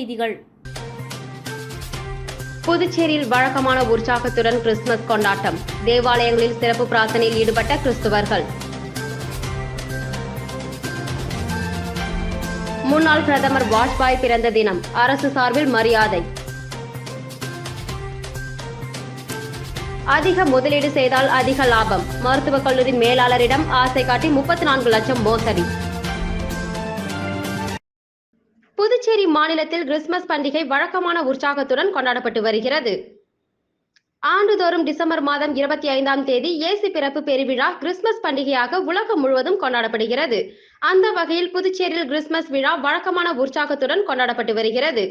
செய்திகள். புதுச்சேரியில் வழக்கமான உற்சாகத்துடன் கிறிஸ்துமஸ் கொண்டாட்டம். தேவாலயங்களில் சிறப்பு பிரார்த்தனையில் ஈடுபட்ட கிறிஸ்துவர்கள். முன்னாள் பிரதமர் வாஜ்பாய் பிறந்த தினம் அரசு சார்பில் மரியாதை. அதிக முதலீடு செய்தால் அதிக லாபம். மருத்துவக் கல்லூரி மேலாளரிடம் ஆசை காட்டி முப்பத்தி நான்கு லட்சம் மோசடி. மாநிலத்தில் கிறிஸ்துமஸ் பண்டிகை வழக்கமான உற்சாகத்துடன் கொண்டாடப்பட்டு வருகிறது. ஆண்டுதோறும் டிசம்பர் மாதம் இருபத்தி ஐந்தாம் தேதி இயேசு பிறப்பு பெருவிழா கிறிஸ்துமஸ் பண்டிகையாக உலகம் முழுவதும் கொண்டாடப்படுகிறது. அந்த வகையில் புதுச்சேரியில் கிறிஸ்துமஸ் விழா வழக்கமான உற்சாகத்துடன் கொண்டாடப்பட்டு வருகிறது.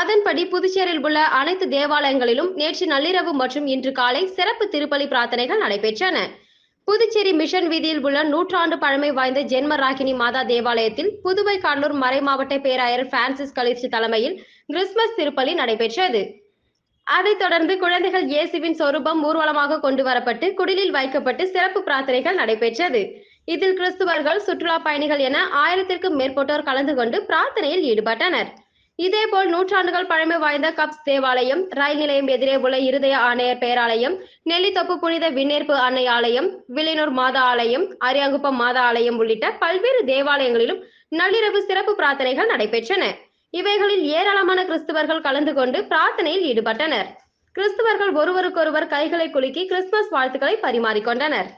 அதன்படி புதுச்சேரியில் உள்ள அனைத்து தேவாலயங்களிலும் நேற்று நள்ளிரவு மற்றும் இன்று காலை சிறப்பு திருப்பலி பிரார்த்தனைகள் நடைபெற்றன. புதுச்சேரி மிஷன் வீதியில் உள்ள நூற்றாண்டு பழமை வாய்ந்த ஜென்ம ராகினி மாதா தேவாலயத்தில் புதுவை கடலூர் மறை மாவட்ட பேராயர் பிரான்சிஸ் கலிச்சி தலைமையில் கிறிஸ்துமஸ் திருப்பலி நடைபெற்றது. அதைத் தொடர்ந்து குழந்தைகள் இயேசுவின் சொரூபம் ஊர்வலமாக கொண்டு வரப்பட்டு குடிலில் வைக்கப்பட்டு சிறப்பு பிரார்த்தனைகள் நடைபெற்றது. இதில் கிறிஸ்துவர்கள் சுற்றுலா பயணிகள் என ஆயிரத்திற்கும் மேற்பட்டோர் கலந்து கொண்டு பிரார்த்தனையில் ஈடுபட்டனர். இதேபோல் நூற்றாண்டுகள் பழமை வாய்ந்த கப்ஸ் தேவாலயம் ரயில் நிலையம் எதிரே உள்ள இருதய ஆணையர் பேராலயம் நெல்லித்தொப்பு புனித விண்ணேற்பு அன்னை ஆலயம் வில்லியனூர் மாதா ஆலயம் அரியாங்குப்பம் மாதா ஆலயம் உள்ளிட்ட பல்வேறு தேவாலயங்களிலும் நள்ளிரவு சிறப்பு பிரார்த்தனைகள் நடைபெற்றன. இவைகளில் ஏராளமான கிறிஸ்துவர்கள் கலந்து கொண்டு பிரார்த்தனையில் ஈடுபட்டனர். கிறிஸ்துவர்கள் ஒருவருக்கொருவர் கைகளை குலுக்கி கிறிஸ்துமஸ் வாழ்த்துக்களை பரிமாறிக்கொண்டனர்.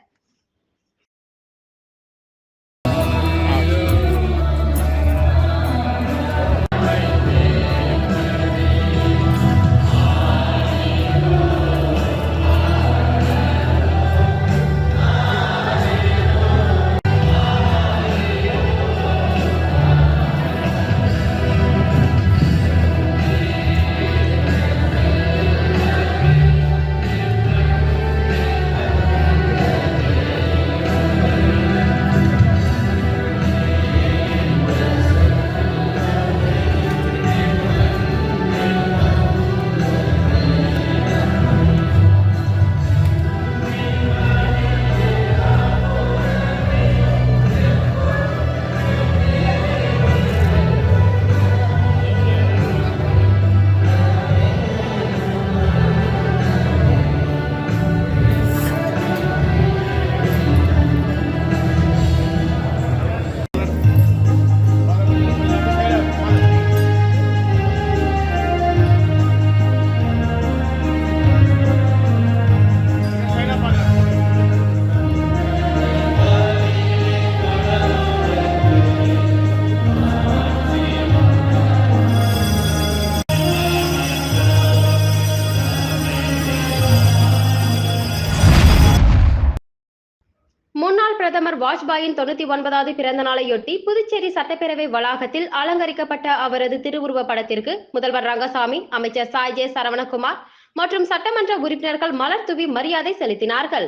வாஜ்பாயின் தொண்ணூத்தி ஒன்பதாவது பிறந்த நாளையொட்டி புதுச்சேரி சட்டப்பேரவை வளாகத்தில் அலங்கரிக்கப்பட்ட அவரது திருவுருவ படத்திற்கு முதல்வர் ரங்கசாமி அமைச்சர் சாய் ஜே சரவணகுமார் மற்றும் சட்டமன்ற உறுப்பினர்கள் மலர் தூவி மரியாதை செலுத்தினார்கள்.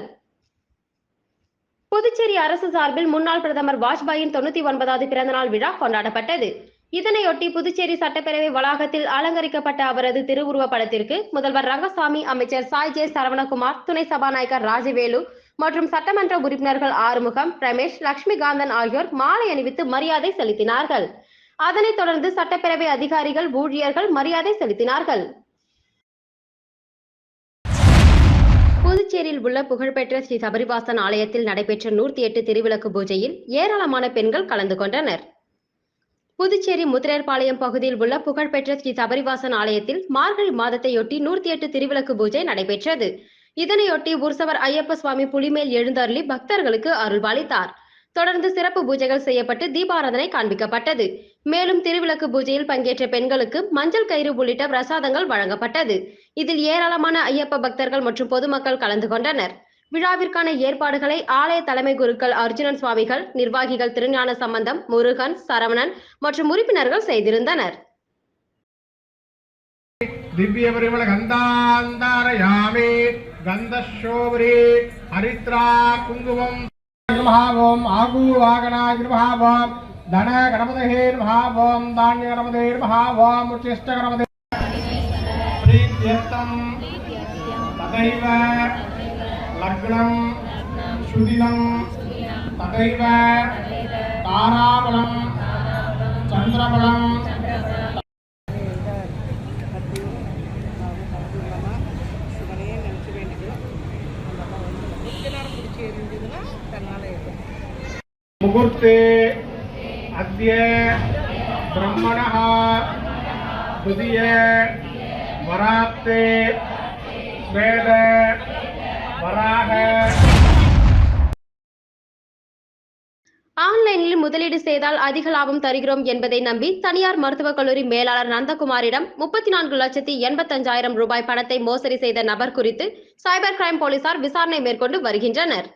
புதுச்சேரி அரசு சார்பில் முன்னாள் பிரதமர் வாஜ்பாயின் தொண்ணூத்தி ஒன்பதாவது பிறந்தநாள் விழா கொண்டாடப்பட்டது. இதனையொட்டி புதுச்சேரி சட்டப்பேரவை வளாகத்தில் அலங்கரிக்கப்பட்ட அவரது திருவுருவ படத்திற்கு முதல்வர் ரங்கசாமி அமைச்சர் சாய் ஜே சரவணகுமார் துணை சபாநாயகர் ராஜவேலு மற்றும் சட்டமன்ற உறுப்பினர்கள் ஆறுமுகம் ரமேஷ் லட்சுமிகாந்தன் ஆகியோர் மாலை அணிவித்து மரியாதை செலுத்தினார்கள். அதனைத் தொடர்ந்து சட்டப்பேரவை அதிகாரிகள் ஊழியர்கள் மரியாதை செலுத்தினார்கள். புதுச்சேரியில் உள்ள புகழ்பெற்ற ஸ்ரீ சபரிவாசன் ஆலயத்தில் நடைபெற்ற நூற்றி எட்டு திருவிளக்கு பூஜையில் ஏராளமான பெண்கள் கலந்து கொண்டனர். புதுச்சேரி முத்திரேர்பாளையம் பகுதியில் உள்ள புகழ்பெற்ற ஸ்ரீ சபரிவாசன் ஆலயத்தில் மார்கழி மாதத்தையொட்டி நூற்றி எட்டு திருவிளக்கு பூஜை நடைபெற்றது. இதனையொட்டி உற்சவர் ஐயப்ப சுவாமி புலிமேல் எழுந்தருளி பக்தர்களுக்கு அருள் அளித்தார் தொடர்ந்து சிறப்பு பூஜைகள் செய்யப்பட்டு தீபாராதனை காண்பிக்கப்பட்டது. மேலும் திருவிளக்கு பூஜையில் பங்கேற்ற பெண்களுக்கு மஞ்சள் கயிறு உள்ளிட்ட பிரசாதங்கள் வழங்கப்பட்டது. இதில் ஏராளமான ஐயப்ப பக்தர்கள் மற்றும் பொதுமக்கள் கலந்து கொண்டனர். விழாவிற்கான ஏற்பாடுகளை ஆலய தலைமை குருக்கள் அர்ஜுனன் சுவாமிகள் நிர்வாகிகள் திருஞான சம்பந்தம் முருகன் சரவணன் மற்றும் உறுப்பினர்கள் செய்திருந்தனர். திவ்ய గంధశోభ్రీ హరిత్రా కుంగుమం నమః ఆగు వాగణాయ నమః ధన గణపతే నమః ఓం ధాన్య గణపతే నమః ఓం ఉచిష్ట గణపతే ప్రీత్యర్థం తథైవ లగ్నం సుదినం తారాబలం చంద్రబలం मुहूर्ते अद्य ब्रह्मणः द्वितीय वरात्ते स्वेद वराह ஆன்லைனில் முதலீடு செய்தால் அதிக லாபம் தருகிறோம் என்பதை நம்பி தனியார் மருத்துவக் கல்லூரி மேலாளர் நந்தகுமாரிடம் முப்பத்தி நான்கு லட்சத்தி எண்பத்தஞ்சாயிரம் ரூபாய் பணத்தை மோசடி செய்த நபர் குறித்து சைபர் கிரைம் போலீசார் விசாரணை மேற்கொண்டு வருகின்றனர்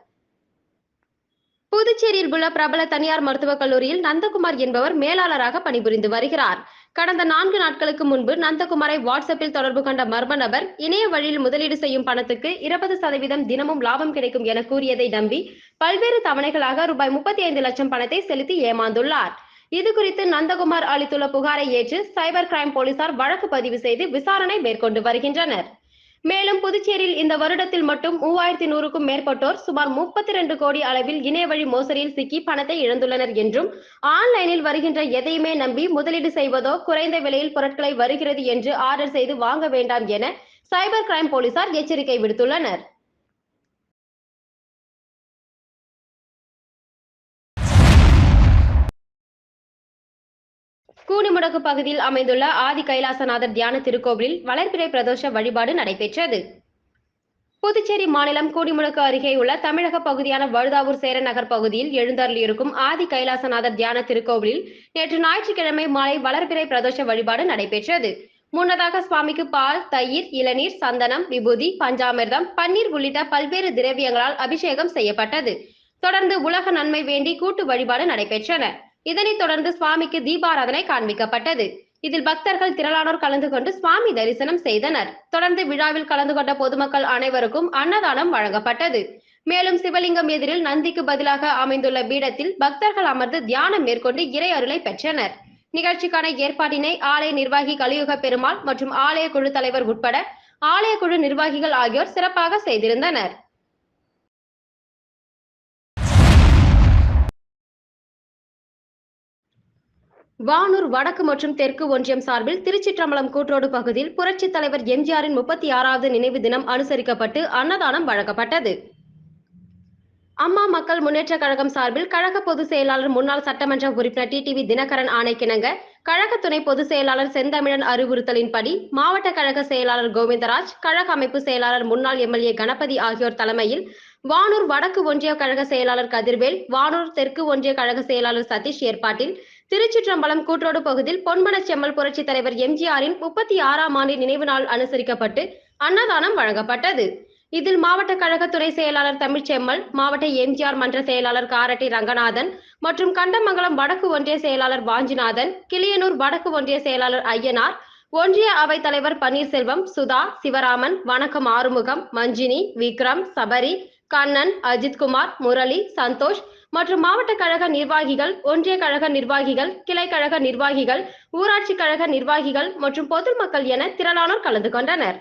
புதுச்சேரியில் உள்ள பிரபல தனியார் மருத்துவக் கல்லூரியில் நந்தகுமார் என்பவர் மேலாளராக பணிபுரிந்து வருகிறார். கடந்த நான்கு நாட்களுக்கு முன்பு நந்தகுமாரை வாட்ஸ்அப்பில் தொடர்பு கொண்ட மர்ம நபர் இணைய வழியில் முதலீடு செய்யும் பணத்துக்கு இருபது சதவீதம் தினமும் லாபம் கிடைக்கும் என கூறியதை நம்பி பல்வேறு தவணைகளாக ரூபாய் முப்பத்தி ஐந்து லட்சம் பணத்தை செலுத்தி ஏமாந்துள்ளார். இது குறித்து நந்தகுமார் அளித்துள்ள புகாரை ஏற்று சைபர் கிரைம் போலீசார் வழக்கு பதிவு செய்து விசாரணை மேற்கொண்டு வருகின்றனர். மேலும் புதுச்சேரியில் இந்த வருடத்தில் மட்டும் மூவாயிரத்தி நூறுக்கும் மேற்பட்டோர் சுமார் முப்பத்தி ரெண்டு கோடி அளவில் இணைய வழி மோசடியில் சிக்கி பணத்தை இழந்துள்ளனர் என்றும் ஆன்லைனில் வருகின்ற எதையுமே நம்பி முதலீடு செய்வதோ குறைந்த விலையில் பொருட்களை வருகிறது என்று ஆர்டர் செய்து வாங்க வேண்டாம் என சைபர் கிரைம் போலீசார் எச்சரிக்கை விடுத்துள்ளனர். கூனிமுடக்கு பகுதியில் அமைந்துள்ள ஆதி கைலாசநாதர் தியான திருக்கோவிலில் வளர்பிறை பிரதோஷ வழிபாடு நடைபெற்றது. புதுச்சேரி மாநிலம் கூடிமுடக்கு அருகே உள்ள தமிழக பகுதியான வழுதாவூர் சேரநகர் பகுதியில் எழுந்தருளியிருக்கும் ஆதி கைலாசநாதர் தியான திருக்கோவிலில் நேற்று ஞாயிற்றுக்கிழமை மாலை வளர்பிறை பிரதோஷ வழிபாடு நடைபெற்றது. முன்னதாக சுவாமிக்கு பால் தயிர் இளநீர் சந்தனம் விபூதி பஞ்சாமிர்தம் பன்னீர் உள்ளிட்ட பல்வேறு திரவியங்களால் அபிஷேகம் செய்யப்பட்டது. தொடர்ந்து உலக நன்மை வேண்டி கூட்டு வழிபாடு நடைபெற்றன. இதனைத் தொடர்ந்து சுவாமிக்கு தீபாராதனை காண்பிக்கப்பட்டது. இதில் பக்தர்கள் திரளானோர் கலந்து கொண்டு சுவாமி தரிசனம் செய்தனர். தொடர்ந்து விழாவில் கலந்து கொண்ட பொதுமக்கள் அனைவருக்கும் அன்னதானம் வழங்கப்பட்டது. மேலும் சிவலிங்கம் எதிரில் நந்திக்கு பதிலாக அமைந்துள்ள பீடத்தில் பக்தர்கள் அமர்ந்து தியானம் மேற்கொண்டு இறை அருளை பெற்றனர். நிகழ்ச்சிக்கான ஏற்பாட்டினை ஆலய நிர்வாகி கலியுக பெருமாள் மற்றும் ஆலய குழு தலைவர் உட்பட ஆலய குழு நிர்வாகிகள் ஆகியோர் சிறப்பாக செய்திருந்தனர். வானூர் வடக்கு மற்றும் தெற்கு ஒன்றியம் சார்பில் திருச்சிற்றம்பலம் கூற்றோடு பகுதியில் புரட்சித் தலைவர் எம்ஜிஆரின் முப்பத்தி ஆறாவது நினைவு தினம் அனுசரிக்கப்பட்டு அன்னதானம் வழங்கப்பட்டது. அம்மா மக்கள் முன்னேற்றக் கழகம் சார்பில் கழக பொதுச் செயலாளர் முன்னாள் சட்டமன்ற உறுப்பினர் டிடிவி தினகரன் ஆணைக்கிணங்க கழக துணை பொதுச் செயலாளர் செந்தமிழன் அறிவுறுத்தலின்படி மாவட்ட கழக செயலாளர் கோவிந்தராஜ் கழக அமைப்பு செயலாளர் முன்னாள் எம்எல்ஏ கணபதி ஆகியோர் தலைமையில் வானூர் வடக்கு ஒன்றிய கழக செயலாளர் கதிர்வேல் வானூர் தெற்கு ஒன்றிய கழக செயலாளர் சதீஷ் ஏற்பாட்டில் திருச்சிற்றம்பலம் கூற்றோடு பகுதியில் பொன்மன செம்மல் புரட்சித் தலைவர் எம்ஜிஆரின் முப்பத்தி ஆறாம் ஆண்டு நினைவு நாள் அனுசரிக்கப்பட்டு அன்னதானம் வழங்கப்பட்டது. இதில் மாவட்ட கழக துணை செயலாளர் தமிழ்ச்செம்மல் மாவட்ட எம்ஜிஆர் மன்ற செயலாளர் காரட்டி ரங்கநாதன் மற்றும் கண்டமங்கலம் வடக்கு ஒன்றிய செயலாளர் வாஞ்சிநாதன் கிளியனூர் வடக்கு ஒன்றிய செயலாளர் ஐயனார் ஒன்றிய அவைத் தலைவர் பன்னீர்செல்வம் சுதா சிவராமன் வணக்கம் ஆறுமுகம் மஞ்சினி விக்ரம் சபரி கண்ணன் அஜித்குமார் முரளி சந்தோஷ் மற்றும் மாவட்ட கழக நிர்வாகிகள் ஒன்றிய கழக நிர்வாகிகள் கிளை கழக நிர்வாகிகள் ஊராட்சி கழக நிர்வாகிகள் மற்றும் பொதுமக்கள் என திரளானோர் கலந்து கொண்டனர்.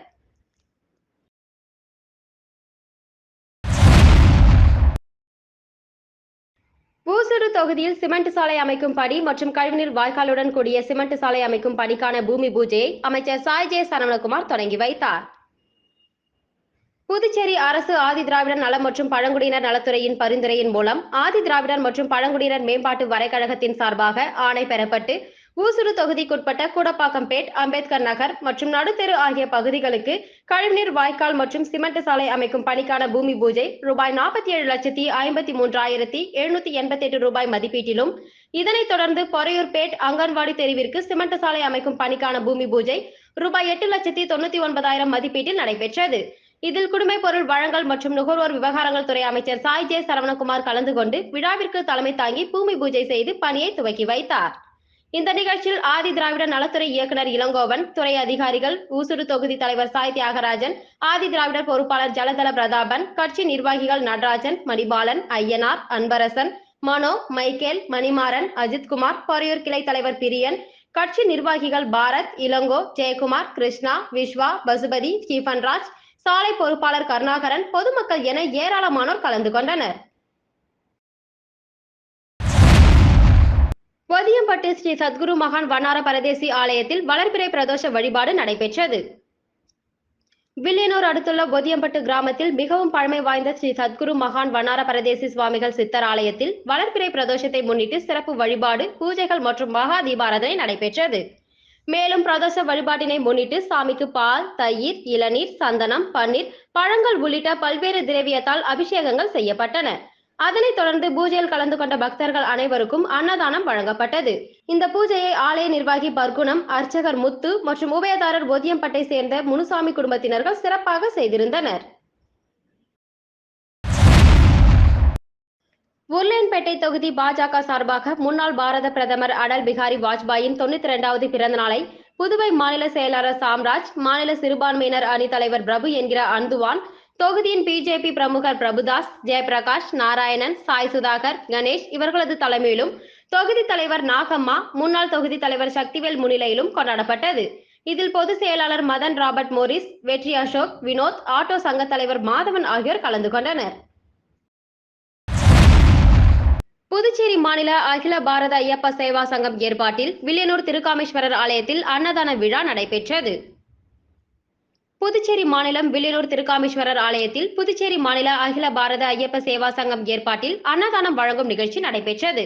ஊசுடு தொகுதியில் சிமெண்ட் சாலை அமைக்கும் பணி மற்றும் கழிவுநீர் வாய்க்காலுடன் கூடிய சிமெண்ட் சாலை அமைக்கும் பணிக்கான பூமி பூஜையை அமைச்சர் சாய் ஜே சரவணகுமார் தொடங்கி வைத்தார். புதுச்சேரி அரசு ஆதி திராவிடர் நலம் மற்றும் பழங்குடியினர் நலத்துறையின் பரிந்துரையின் மூலம் ஆதி திராவிடர் மற்றும் பழங்குடியினர் மேம்பாட்டு வரைக்கழகத்தின் சார்பாக ஆணை பெறப்பட்டு ஊசுடு தொகுதிக்குட்பட்ட கூடப்பாக்கம்பேட் அம்பேத்கர் நகர் மற்றும் நடுத்தெரு ஆகிய பகுதிகளுக்கு கழிவுநீர் வாய்க்கால் மற்றும் சிமெண்ட் சாலை அமைக்கும் பணிக்கான பூமி பூஜை ரூபாய் நாற்பத்தி ஏழு லட்சத்தி ஐம்பத்தி மூன்றாயிரத்தி எழுநூத்தி எண்பத்தி எட்டு ரூபாய் மதிப்பீட்டிலும் இதனைத் தொடர்ந்து பொறையூர்பேட் அங்கன்வாடி தெருவிற்கு சிமெண்ட் சாலை அமைக்கும் பணிக்கான பூமி பூஜை ரூபாய் எட்டு லட்சத்தி தொண்ணூத்தி ஒன்பதாயிரம் மதிப்பீட்டில் நடைபெற்றது. இதில் குடிமைப் பொருள் வழங்கல் மற்றும் நுகர்வோர் விவகாரங்கள் துறை அமைச்சர் சாய் ஜே சரவணகுமார் கலந்து கொண்டு விழாவிற்கு தலைமை தாங்கி பூமி பூஜை செய்து பணியை துவக்கி வைத்தார். இந்த நிகழ்ச்சியில் ஆதி திராவிட நலத்துறை இயக்குனர் இளங்கோவன் துறை அதிகாரிகள் ஊசுறு தொகுதி தலைவர் சாய் தியாகராஜன் ஆதி திராவிடர் பொறுப்பாளர் ஜலதல பிரதாபன் கட்சி நிர்வாகிகள் நடராஜன் மணிபாலன் ஐயனார் அன்பரசன் மனோ மைக்கேல் மணிமாறன் அஜித்குமார் பொறையூர் கிளை தலைவர் பிரியன் கட்சி நிர்வாகிகள் பாரத் இளங்கோ ஜெயக்குமார் கிருஷ்ணா விஸ்வா பசுபதி ஸ்டீபன்ராஜ் சாலை பொறுப்பாளர் கருணாகரன் பொதுமக்கள் என ஏராளமானோர் கலந்து கொண்டனர். ஒதியம்பட்டு ஸ்ரீ சத்குரு மகான் வண்ணார பரதேசி ஆலயத்தில் வளர்பிறை பிரதோஷ வழிபாடு நடைபெற்றது. வில்லியனூர் அடுத்துள்ள ஒதியம்பட்டு கிராமத்தில் மிகவும் பழமை வாய்ந்த ஸ்ரீ சத்குரு மகான் வண்ணார பரதேசி சுவாமிகள் சித்தர் ஆலயத்தில் வளர்பிறை பிரதோஷத்தை முன்னிட்டு சிறப்பு வழிபாடு பூஜைகள் மற்றும் மகா தீபாராதனை நடைபெற்றது. மேலும் பிரதோஷ வழிபாட்டினை முன்னிட்டு சாமிக்கு பால் தயிர் இளநீர் சந்தனம் பன்னீர் பழங்கள் உள்ளிட்ட பல்வேறு திரவியத்தால் அபிஷேகங்கள் செய்யப்பட்டன. அதனைத் தொடர்ந்து பூஜையில் கலந்து கொண்ட பக்தர்கள் அனைவருக்கும் அன்னதானம் வழங்கப்பட்டது. இந்த பூஜையை ஆலய நிர்வாகி பர்குணம் அர்ச்சகர் முத்து மற்றும் உபயதாரர் ஒதியம்பட்டை சேர்ந்த முனுசாமி குடும்பத்தினர்கள் சிறப்பாக செய்திருந்தனர். உருளையன்பேட்டை தொகுதி பாஜக சார்பாக முன்னாள் பாரத பிரதமர் அடல் பிகாரி வாஜ்பாயின் தொண்ணூத்தி இரண்டாவது பிறந்த நாளை புதுவை மாநில செயலாளர் சாம்ராஜ் மாநில சிறுபான்மையினர் அணி தலைவர் பிரபு என்கிற அந்துவான் தொகுதியின் பிஜேபி பிரமுகர் பிரபுதாஸ் ஜெயபிரகாஷ் நாராயணன் சாய் சுதாகர் கணேஷ் இவர்களது தலைமையிலும் தொகுதி தலைவர் நாகம்மா முன்னாள் தொகுதி தலைவர் சக்திவேல் முன்னிலையிலும் கொண்டாடப்பட்டது. இதில் பொதுச் செயலாளர் மதன் ராபர்ட் மோரிஸ் வெற்றி அசோக் வினோத் ஆட்டோ சங்க தலைவர் மாதவன் ஆகியோர் கலந்து கொண்டனர். புதுச்சேரி மாநில அகில பாரத ஐயப்ப சேவா சங்கம் ஏற்பாட்டில் வில்லியனூர் திருக்காமேஸ்வரர் ஆலயத்தில் அன்னதான விழா நடைபெற்றது. புதுச்சேரி மாநிலம் வில்லியனூர் திருக்காமேஸ்வரர் ஆலயத்தில் புதுச்சேரி மாநில அகில பாரத ஐயப்ப சேவா சங்கம் ஏற்பாட்டில் அன்னதானம் வழங்கும் நிகழ்ச்சி நடைபெற்றது.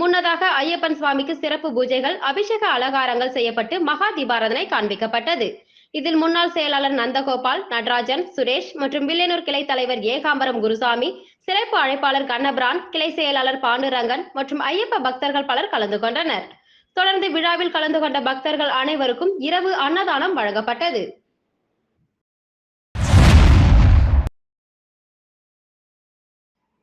முன்னதாக ஐயப்பன் சுவாமிக்கு சிறப்பு பூஜைகள் அபிஷேக அலங்காரங்கள் செய்யப்பட்டு மகா தீபாரதனை காண்பிக்கப்பட்டது. இதில் முன்னாள் செயலாளர் நந்தகோபால் நடராஜன் சுரேஷ் மற்றும் வில்லியனூர் கிளை தலைவர் ஏகாம்பரம் குருசாமி சிறப்பு அழைப்பாளர் கண்ணபிரான் கிளை செயலாளர் பாண்டுரங்கன் மற்றும் ஐயப்ப பக்தர்கள் பலர் கலந்து கொண்டனர். தொடர்ந்து விழாவில் கலந்து கொண்ட பக்தர்கள் அனைவருக்கும் இரவு அன்னதானம் வழங்கப்பட்டது.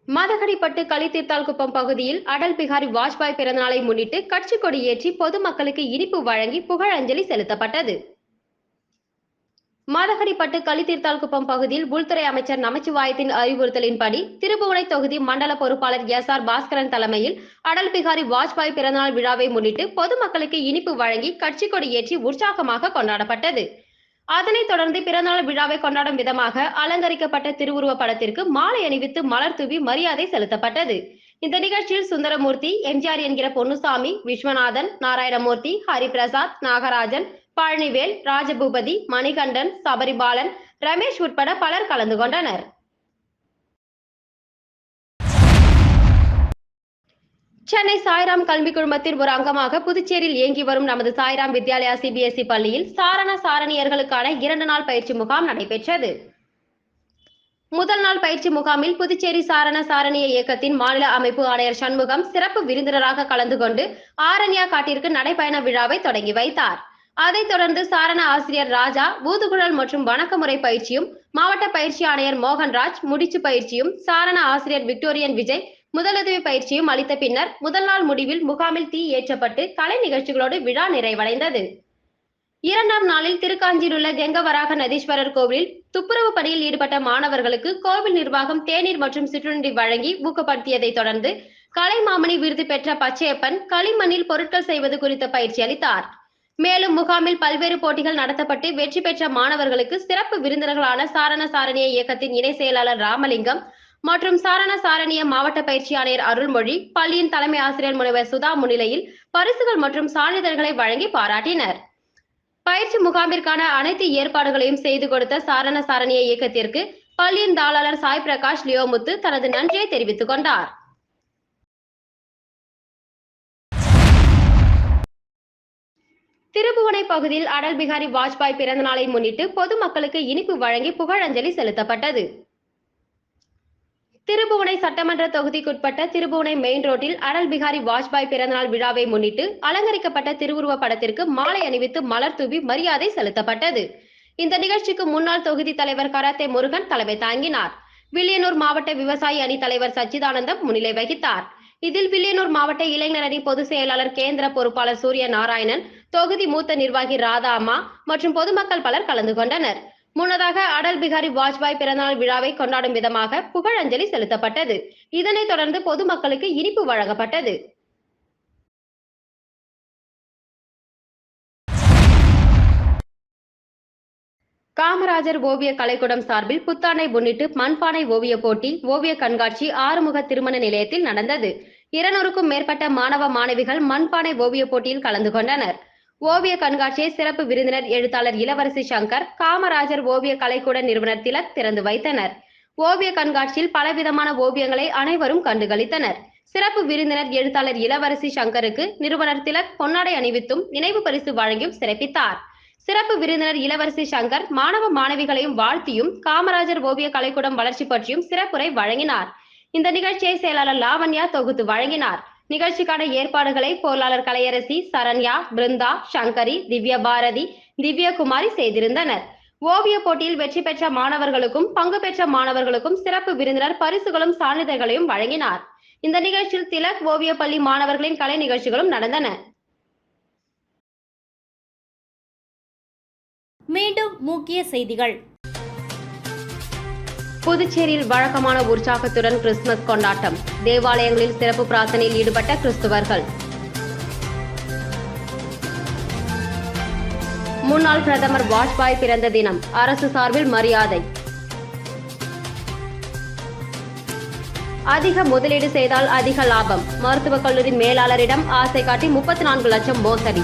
மதகடிப்பட்டு களித்தீர்த்தால்குப்பம் பகுதியில் அடல் பிகாரி வாஜ்பாய் பிறந்தநாளை முன்னிட்டு கட்சி கொடி ஏற்றி பொதுமக்களுக்கு இனிப்பு வழங்கி புகழஞ்சலி செலுத்தப்பட்டது. மதகடிப்பட்டு களித்தீர்த்தால்குப்பம் பகுதியில் உள்துறை அமைச்சர் நமச்சிவாயத்தின் அறிவுறுத்தலின்படி திருபுவனை தொகுதி மண்டல பொறுப்பாளர் எஸ் ஆர் பாஸ்கரன் தலைமையில் அடல் பிகாரி வாஜ்பாய் பிறந்தநாள் விழாவை முன்னிட்டு பொதுமக்களுக்கு இனிப்பு வழங்கி கட்சி கொடி ஏற்றி உற்சாகமாக கொண்டாடப்பட்டது. அதனைத் தொடர்ந்து பிறந்தநாள் விழாவை கொண்டாடும் விதமாக அலங்கரிக்கப்பட்ட திருவுருவ படத்திற்கு மாலை அணிவித்து மலர் தூவி மரியாதை செலுத்தப்பட்டது. இந்த நிகழ்ச்சியில் சுந்தரமூர்த்தி எம்ஜிஆர் என்கிற பொன்னுசாமி விஸ்வநாதன் நாராயணமூர்த்தி ஹரிபிரசாத் நாகராஜன் பழனிவேல் ராஜபூபதி மணிகண்டன் சபரிபாலன் ரமேஷ் உட்பட பலர் கலந்து கொண்டனர். சென்னை சாய்ராம் கல்வி குழுமத்தின் ஒரு அங்கமாக புதுச்சேரியில் இயங்கி வரும் நமது சாய்ராம் வித்யாலயா சிபிஎஸ்இ பள்ளியில் சாரண சாரணியர்களுக்கான இரண்டு நாள் பயிற்சி முகாம் நடைபெற்றது. முதல் நாள் பயிற்சி முகாமில் புதுச்சேரி சாரண சாரணிய இயக்கத்தின் மாநில அமைப்பு ஆணையர் சண்முகம் சிறப்பு விருந்தினராக கலந்து கொண்டு ஆரண்யா காட்டிற்கு நடைபயண விழாவை தொடங்கி வைத்தார். அதைத் தொடர்ந்து சாரண ஆசிரியர் ராஜா ஊதுகுழல் மற்றும் வணக்கமுறை பயிற்சியும் மாவட்ட பயிற்சி ஆணையர் மோகன்ராஜ் முடிச்சு பயிற்சியும் சாரண ஆசிரியர் விக்டோரியன் விஜய் முதலுதவி பயிற்சியும் அளித்த பின்னர் முதல் நாள் முடிவில் முகாமில் தீ ஏற்றப்பட்டு கலை நிகழ்ச்சிகளோடு விழா நிறைவடைந்தது. இரண்டாம் நாளில் திருக்காஞ்சியில் உள்ள கெங்கவராக நதீஸ்வரர் கோவிலில் துப்புரவு பணியில் ஈடுபட்ட மாணவர்களுக்கு கோவில் நிர்வாகம் தேநீர் மற்றும் சிற்றுண்டி வழங்கி ஊக்கப்படுத்தியதை தொடர்ந்து கலைமாமணி விருது பெற்ற பச்சையப்பன் களிமண்ணில் பொருட்கள் செய்வது குறித்த பயிற்சி அளித்தார். மேலும் முகாமில் பல்வேறு போட்டிகள் நடத்தப்பட்டு வெற்றி பெற்ற மாணவர்களுக்கு சிறப்பு விருந்தினர்களான சாரண சாரணிய இயக்கத்தின் இணை செயலாளர் ராமலிங்கம் மற்றும் சாரண சாரணிய மாவட்ட பயிற்சி ஆணையர் அருள்மொழி பள்ளியின் தலைமை ஆசிரியர் முனைவர் சுதா முன்னிலையில் பரிசுகள் மற்றும் சான்றிதழ்களை வழங்கி பாராட்டினர். பயிற்சி முகாமிற்கான அனைத்து ஏற்பாடுகளையும் செய்து கொடுத்த சாரண சாரணிய இயக்கத்திற்கு பள்ளியின் தாளாளர் சாய் பிரகாஷ் லியோமுத்து தனது நன்றியை தெரிவித்துக் கொண்டார். திருபுவனை பகுதியில் அடல் பிகாரி வாஜ்பாய் பிறந்த நாளை முன்னிட்டு பொதுமக்களுக்கு இனிப்பு வழங்கி புகழஞ்சலி செலுத்தப்பட்டது. திருபுவனை சட்டமன்ற தொகுதிக்குட்பட்ட திருபுவனை மெயின் ரோட்டில் அடல் பிகாரி வாஜ்பாய் பிறந்தநாள் விழாவை முன்னிட்டு அலங்கரிக்கப்பட்ட திருவுருவ படத்திற்கு மாலை அணிவித்து மலர் தூவி மரியாதை செலுத்தப்பட்டது. இந்த நிகழ்ச்சிக்கு முன்னாள் தொகுதி தலைவர் கராத்தே முருகன் தலைமை தாங்கினார். வில்லியனூர் மாவட்ட விவசாயி அணி தலைவர் சச்சிதானந்தம் முன்னிலை வகித்தார். இதில் வில்லியனூர் மாவட்ட இளைஞர் அணி பொதுச் செயலாளர் கேந்திர பொறுப்பாளர் சூரிய நாராயணன் தொகுதி மூத்த நிர்வாகி ராதா அம்மா மற்றும் பொதுமக்கள் பலர் கலந்து கொண்டனர். முன்னதாக அடல் பிகாரி வாஜ்பாய் பிறந்தநாள் விழாவை கொண்டாடும் விதமாக புகழஞ்சலி செலுத்தப்பட்டது. இதனைத் தொடர்ந்து பொதுமக்களுக்கு இனிப்பு வழங்கப்பட்டது. காமராஜர் ஓவிய கலைக்கூடம் சார்பில் புத்தாண்டை முன்னிட்டு மண்பானை ஓவிய போட்டி ஓவிய கண்காட்சி ஆறுமுக திருமண நிலையத்தில் நடந்தது. இருநூறுக்கும் மேற்பட்ட மாணவ மாணவிகள் மண்பானை ஓவிய போட்டியில் கலந்து கொண்டனர். ஓவிய கண்காட்சியை சிறப்பு விருந்தினர் எழுத்தாளர் இளவரசி சங்கர் காமராஜர் ஓவிய கலைக்கூட நிறுவனர் திலக் திறந்து வைத்தனர். ஓவிய கண்காட்சியில் பலவிதமான ஓவியங்களை அனைவரும் கண்டுகளித்தனர். சிறப்பு விருந்தினர் எழுத்தாளர் இளவரசி சங்கருக்கு நிறுவனர் திலக் பொன்னாடை அணிவித்தும் நினைவு பரிசு வழங்கியும் சிறப்பித்தார். சிறப்பு விருந்தினர் இளவரசி சங்கர் மாணவ மாணவிகளையும் வாழ்த்தியும் காமராஜர் ஓவிய கலைக்கூடம் வளர்ச்சி பற்றியும் சிறப்புரை வழங்கினார். இந்த நிகழ்ச்சியை செயலாளர் லாவண்யா தொகுத்து வழங்கினார். நிகழ்ச்சிக்கான ஏற்பாடுகளை பொருளாளர் கலையரசி சரண்யா பிருந்தா சங்கரி திவ்ய பாரதி திவ்யகுமாரி செய்திருந்தனர். ஓவிய போட்டியில் வெற்றி பெற்ற மாணவர்களுக்கும் பங்கு பெற்ற மாணவர்களுக்கும் சிறப்பு விருந்தினர் பரிசுகளும் சான்றிதழ்களையும் வழங்கினார். இந்த நிகழ்ச்சியில் திலக் ஓவிய பள்ளி மாணவர்களின் கலை நிகழ்ச்சிகளும் நடந்தன. மீண்டும் முக்கிய செய்திகள். புதுச்சேரியில் வழக்கமான உற்சாகத்துடன் கிறிஸ்துமஸ் கொண்டாட்டம். தேவாலயங்களில் சிறப்பு பிரார்த்தனையில் ஈடுபட்ட கிறிஸ்துவர்கள். முன்னாள் பிரதமர் வாஜ்பாய் பிறந்த தினம் அரசு சார்பில் மரியாதை. அதிக முதலீடு செய்தால் அதிக லாபம். மருத்துவக் கல்லூரி மேலாளரிடம் ஆசை காட்டி முப்பத்தி நான்கு லட்சம் மோசடி.